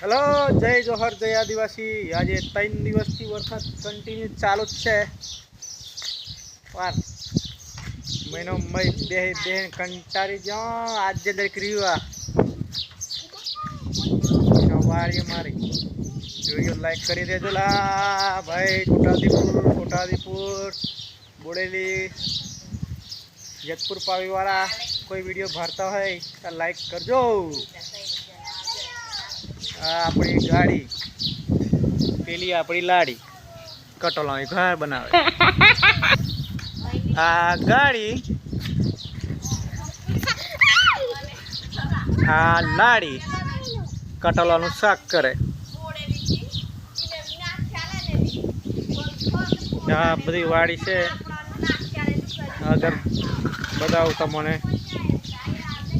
Hello, જય જોહર, જય આદિવાસી. આજે ત્રણ દિવસથી વરસાદ કન્ટિન્યુ ચાલુ જ છે. વાર. મહિનો મય બે બે કંટાળી જ્યાં આજે દરેક રીવા સવારે મારી વીડિયો લાઈક કરી દેજો લા. ભાઈ છોટાદીપુર છોટાદીપુર બોડેલી, જેતપુર પાવીવાળા. કોઈ વીડિયો ભરતા હોય તો લાઈક કરજો. આ આપણી ગાડી. પેલી આપણી લાડી. કટોલાની ઘર બનાવે. આ ગાડી આ લાડી કટોલાનું શાક કરે. આ બધી વાડી છે. આગળ બતાવું તમને.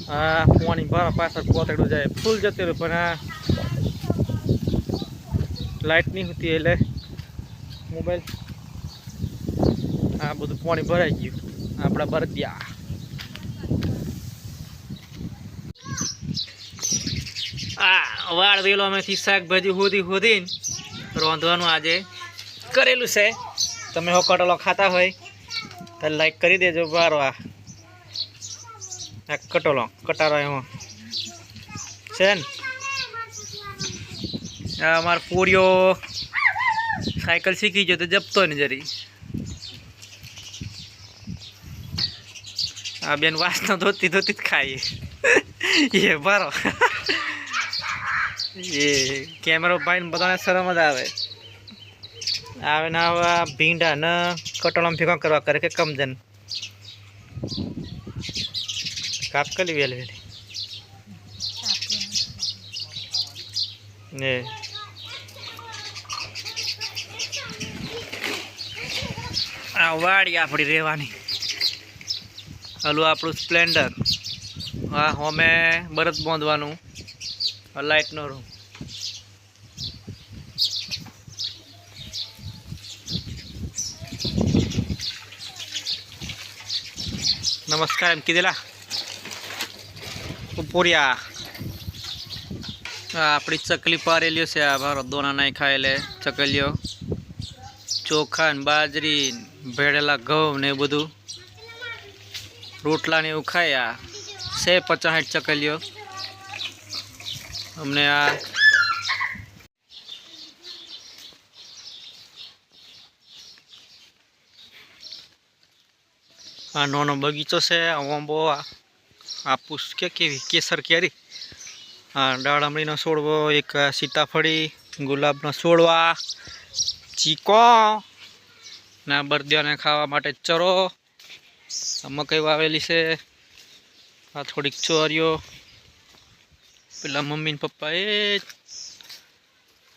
આ પાણી ભરા પાછળ પોતડું જાય. ફૂલ જતું રહ્યું પણ આ લાઇટ નહીં હોતી એટલે મોબાઈલ આ બધું પાણી ભરાઈ ગયું. આપણા બરદિયા. આ વાળ વેલો અમેથી શાકભાજી હોધી હોધીને રાંધવાનું આજે કરેલું છે. તમે હો કટોલો ખાતા હોય તો લાઈક કરી દેજો બારો આ. આ કટોલો, કટારો એમાં છે ને? અમાર પૂરીઓ સાયકલ શીખી ગયો તો જપતો ને જરી. આ બેન વાસનો ધોતી ધોતી જ ખાઈએ એ બરો એ કેમેરો ભાઈને બધાને શરમ જ આવે. આવે ને આવા ભીંડા ને કટોળામાં ભેગા કરવા કરે કે કમજન. કાપ કરી વેલી વેલી. ને આ વાડી આપણી રહેવાની. હલું, આપણું સ્પ્લેન્ડર. હા હોમે બરત બાંધવાનું. લાઇટનો રૂમ નમસ્કાર, એમ કીધેલા. પૂર્યા આ આપણી ચકલી પારેલીઓ છે, આ ભારત દોના નાઈ ખાયેલે ચકલીઓ. ચોખા ને બાજરી, ભેળેલા ઘઉં ને એ બધું. રોટલા ને એવું ખાયા છે પચાસ ચકલીઓ. અમને આ આ નાનો બગીચો છે, આ ઓંબો આપુસ કે કેવી? કેસર કેરી. આ ડાળામળીનો છોડવો એક સીતાફળી, ગુલાબનો છોડવા ચીકો. ના, બરદિયાને ખાવા માટે ચરો. મકઈ વાવેલી છે. આ થોડીક ચોરીઓ. પેલા મમ્મી ને પપ્પા એ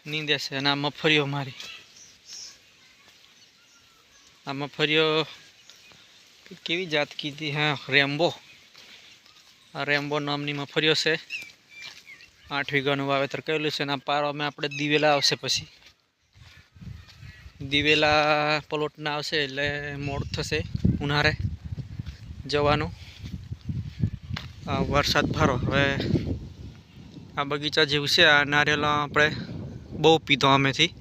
નીંદે છે અને આ મફરીઓ મારી. આ મફરીઓ કેવી જાત કીધી? હા, રેમ્બો. આ રેમ્બો નામની મફરીઓ છે. આઠ વીઘાનું વાવેતર કરેલું છે અને આ અમે આપણે દિવેલા આવશે પછી. દિવેલા પલોટના આવશે એટલે મોડ થશે ઉનાળે જવાનું. વરસાદ ભારો. હવે આ બગીચા જેવું છે. આ નારિયેલ આપણે બહુ પીધો અમેથી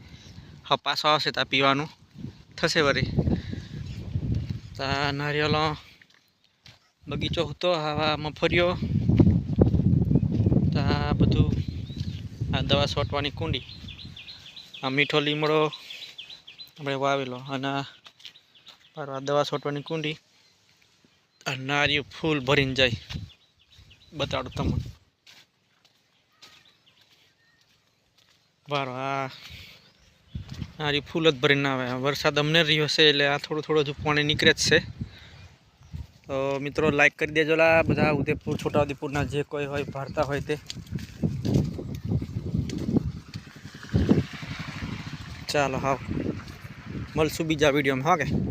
હપાસો આવશે ત્યાં પીવાનું. થશે વળી ત્યાં નારિયેલ બગીચો હતો. આવા મફરીઓ ત્યાં બધું આ દવા છોટવાની કુંડી. આ મીઠો લીમડો આપણે વાવેલો અને આ દવા છોટવાની કુંડી. આ નારિયું ફૂલ ભરીને જાય. બતાડો તમને. બારો આ નારી ફૂલ જ ભરીને આવે. વરસાદ અમને રહ્યો છે એટલે આ થોડું થોડું હજુ પાણી નીકળે જ છે. તો મિત્રો લાઈક કરી દેજો લા. બધા ઉદયપુર છોટાઉદેપુરના જે કોઈ હોય, ભરતા હોય તે. ચાલો હા મળશું બીજા વિડીયોમાં. હા કે?